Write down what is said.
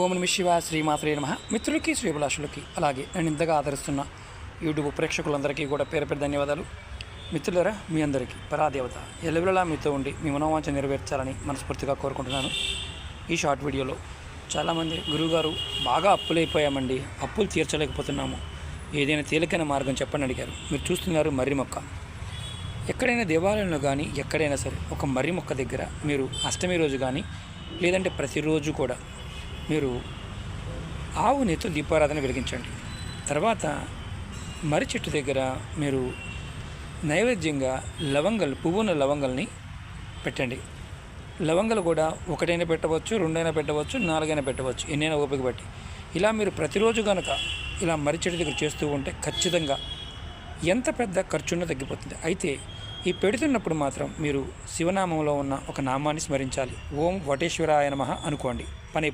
ఓం నమ శివ శ్రీమాత్రే నమ. మిత్రులకి శ్రీభిలాషులకి అలాగే నేను ఇంతగా ఆదరిస్తున్న యూట్యూబ్ ప్రేక్షకులందరికీ కూడా పేరు పేరు ధన్యవాదాలు. మిత్రులరా మీ అందరికీ పరాదేవత ఎలవిలలా మీతో ఉండి మీ మనోవాంఛ నెరవేర్చాలని మనస్ఫూర్తిగా కోరుకుంటున్నాను. ఈ షార్ట్ వీడియోలో చాలామంది గురువుగారు బాగా అప్పులైపోయామండి అప్పులు తీర్చలేకపోతున్నాము. ఏదైనా తేలికైన మార్గం చెప్పని అడిగారు. మీరు చూస్తున్నారు మర్రి మొక్క. ఎక్కడైనా దేవాలయంలో కానీ ఎక్కడైనా సరే ఒక మర్రి మొక్క దగ్గర మీరు అష్టమి రోజు కానీ లేదంటే ప్రతిరోజు కూడా మీరు ఆవు నెత్తు దీపారాధన వెలిగించండి. తర్వాత మర్రి చెట్టు దగ్గర మీరు నైవేద్యంగా లవంగలు పువ్వున లవంగల్ని పెట్టండి. లవంగలు కూడా ఒకటైనా పెట్టవచ్చు రెండైనా పెట్టవచ్చు నాలుగైనా పెట్టవచ్చు ఎన్నైనా ఓపిక బట్టి ఇలా మీరు ప్రతిరోజు కనుక ఇలా మర్రి చెట్టు దగ్గర చేస్తూ ఉంటే ఖచ్చితంగా ఎంత పెద్ద ఖర్చున్నా తగ్గిపోతుంది. అయితే ఈ పెడుతున్నప్పుడు మాత్రం మీరు శివనామంలో ఉన్న ఒక నామాన్ని స్మరించాలి. ఓం వటేశ్వరాయ నమ అనుకోండి. పని